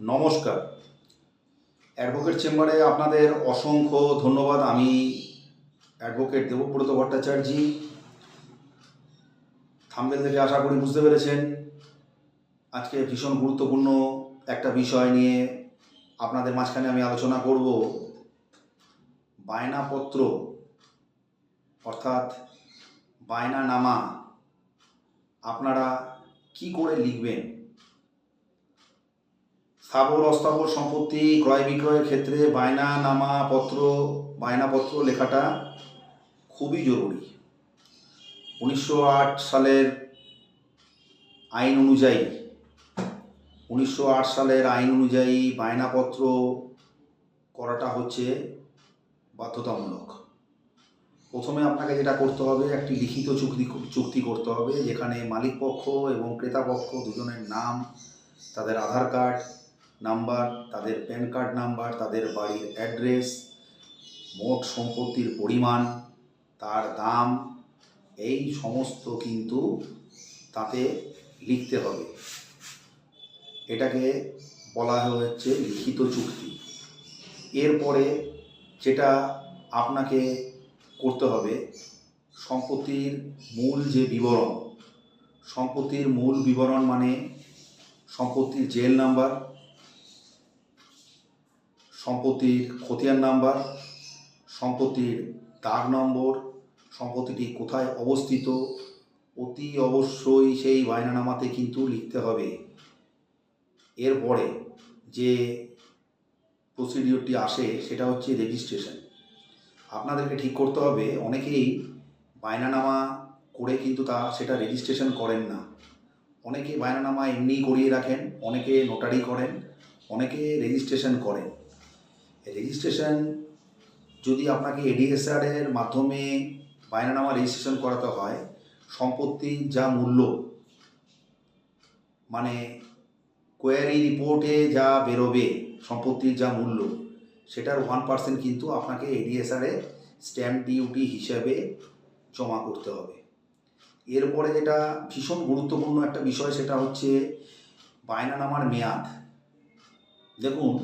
নমস্কার। অ্যাডভোকেট চেম্বারে আপনাদের অসংখ্য ধন্যবাদ। আমি অ্যাডভোকেট দেবব্রত ভট্টাচার্য। থাম্বেল থেকে আশা করি বুঝতে পেরেছেন। আজকে ভীষণ গুরুত্বপূর্ণ একটা বিষয় নিয়ে আপনাদের মাঝখানে আমি আলোচনা করব। বায়নাপত্র, অর্থাৎ বায়না নামা আপনারা কি করে লিখবেন? স্থাবর, অস্থাবর সম্পত্তি, ক্রয় বিক্রয়ের ক্ষেত্রে বায়নানামা পত্র, বায়নাপত্র লেখাটা খুবই জরুরি। উনিশশো আট সালের আইন অনুযায়ী, উনিশশো আট সালের আইন অনুযায়ী বায়নাপত্র করাটা হচ্ছে বাধ্যতামূলক। প্রথমে আপনাকে যেটা করতে হবে, একটি লিখিত চুক্তি চুক্তি করতে হবে, যেখানে মালিকপক্ষ এবং ক্রেতা পক্ষ দুজনের নাম, তাদের আধার কার্ড নাম্বার, তাদের প্যান কার্ড নাম্বার, তাদের বাড়ির অ্যাড্রেস, মোট সম্পত্তির পরিমাণ, তার দাম, এই সমস্ত কিন্তু তাতে লিখতে হবে। এটাকে বলা হচ্ছে লিখিত চুক্তি। এরপরে যেটা আপনাকে করতে হবে, সম্পত্তির মূল যে বিবরণ, সম্পত্তির মূল বিবরণ মানে সম্পত্তির জেল নাম্বার সম্পত্তির খতিয়ান নাম্বার, সম্পত্তির দাগ নম্বর, সম্পত্তিটি কোথায় অবস্থিত, অতি অবশ্যই সেই বায়নানামাতে কিন্তু লিখতে হবে। এরপরে যে প্রসিডিওরটি আসে সেটা হচ্ছে রেজিস্ট্রেশন। আপনাদেরকে ঠিক করতে হবে, অনেকেই বায়নানামা করে কিন্তু তা সেটা রেজিস্ট্রেশন করেন না। অনেকে বায়নানামা এমনিই করিয়ে রাখেন, অনেকে নোটারি করেন, অনেকে রেজিস্ট্রেশন করেন। রেজিস্ট্রেশন, যদি আপনাকে এডিএসআর এর মাধ্যমে বায়নানামা রেজিস্ট্রেশন করাতে হয় সম্পত্তির যা মূল্য মানে কোয়ারি রিপোর্টে যা বেরোবে, সম্পত্তির যা মূল্য, সেটার ওয়ান পার্সেন্ট কিন্তু আপনাকে এডিএসআরে স্ট্যাম্প ডিউটি হিসাবে জমা করতে হবে। এরপরে যেটা ভীষণ গুরুত্বপূর্ণ একটা বিষয়, সেটা হচ্ছে বায়নানামার মেয়াদ। দেখুন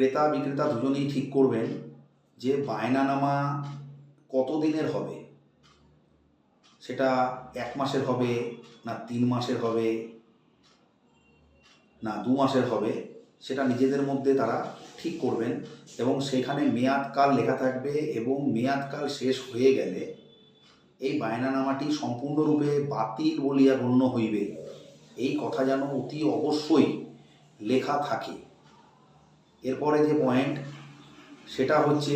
ক্রেতা বিক্রেতা দুজনেই ঠিক করবেন যে বায়নানামা কত দিনের হবে? সেটা এক মাসের হবে না তিন মাসের হবে না দু মাসের হবে, সেটা নিজেদের মধ্যে তারা ঠিক করবেন এবং সেখানে মেয়াদকাল লেখা থাকবে এবং মেয়াদকাল শেষ হয়ে গেলে এই বায়নানামাটি সম্পূর্ণরূপে বাতিল বলিয়া গণ্য হইবে। এই কথা যেন অতি অবশ্যই লেখা থাকে। এরপরে যে পয়েন্ট সেটা হচ্ছে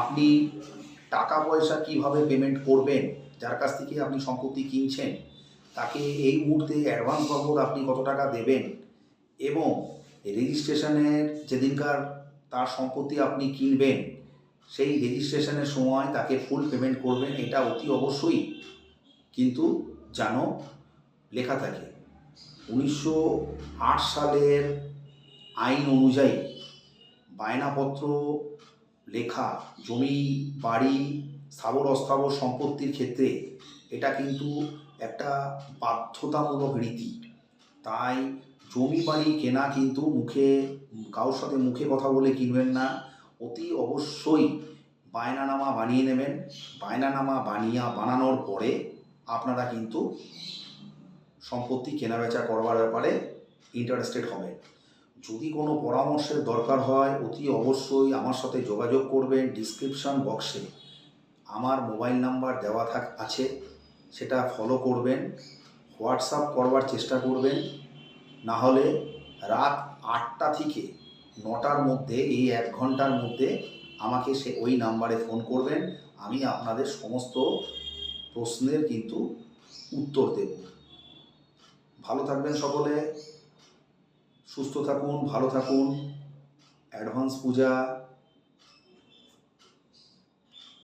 আপনি টাকা পয়সা কীভাবে পেমেন্ট করবেন, যার কাছ থেকে আপনি সম্পত্তি কিনছেন, তাকে এই মুহূর্তে অ্যাডভান্স বাবদ আপনি কত টাকা দেবেন এবং রেজিস্ট্রেশনের যেদিনকার তার সম্পত্তি আপনি কিনবেন, সেই রেজিস্ট্রেশনের সময় তাকে ফুল পেমেন্ট করবেন, এটা অতি অবশ্যই কিন্তু যেন লেখা থাকে। উনিশশো আট সালের আইন অনুযায়ী বায়নাপত্র, লেখা, জমি, বাড়ি, স্থাবর, অস্থাবর সম্পত্তির ক্ষেত্রে এটা কিন্তু একটা বাধ্যতামূলক রীতি। তাই জমি, বাড়ি কেনা কিন্তু মুখে, কারোর সাথে মুখে কথা বলে কিনবেন না। অতি অবশ্যই বায়নানামা বানিয়ে নেবেন। বায়নানামা বানিয়া বানানোর পরে আপনারা কিন্তু সম্পত্তি কেনাবেচা করবার ব্যাপারে ইন্টারেস্টেড হবেন। যদি কোনো পরামর্শের দরকার হয়, অতি অবশ্যই আমার সাথে যোগাযোগ করবেন ডিসক্রিপশন বক্সে আমার মোবাইল নাম্বার দেওয়া থাক, আছে। সেটা ফলো করবেন হোয়াটসঅ্যাপ করবার চেষ্টা করবেন। না হলে রাত আটটা থেকে নটার মধ্যে, এই এক ঘণ্টার মধ্যে আমাকে সে ওই নাম্বারে ফোন করবেন। আমি আপনাদের সমস্ত প্রশ্নের কিন্তু উত্তর দেব। ভালো থাকবেন সকলে। সুস্থ থাকুন ভালো থাকুন। অ্যাডভান্স পূজা।